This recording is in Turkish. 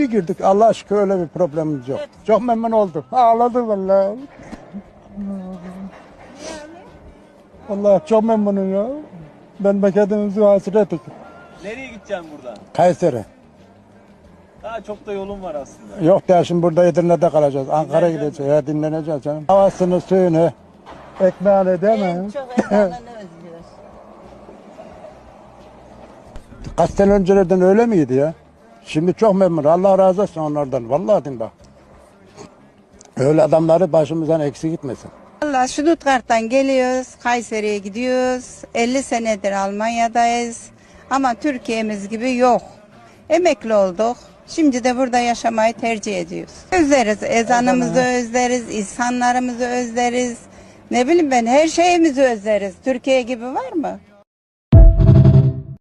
Bir girdik Allah şükür öyle bir problemimiz yok. Çok memnun oldum. Ağladım vallahi. Vallahi çok memnunum ya. Ben memleketimizi hasret ettim. Nereye gideceğim buradan? Kayseri. Daha çok da yolum var aslında. Yok ya şimdi burada Edirne'de kalacağız. Ankara'ya gideceğiz. Ya dinleneceğiz canım. Havasını, suyunu, ekmeğini değil mi? Çok ezanını özlüyoruz. Kaç sene öncelerden öyle miydi ya? Şimdi çok memnun. Allah razı olsun onlardan. Vallahi din bak. Öyle adamları başımızdan eksik gitmesin. Valla Stuttgart'tan geliyoruz, Kayseri'ye gidiyoruz. 50 senedir Almanya'dayız. Ama Türkiye'miz gibi yok. Emekli olduk. Şimdi de burada yaşamayı tercih ediyoruz. Özleriz, ezanımızı özleriz, insanlarımızı özleriz. Ne bileyim ben her şeyimizi özleriz. Türkiye gibi var mı?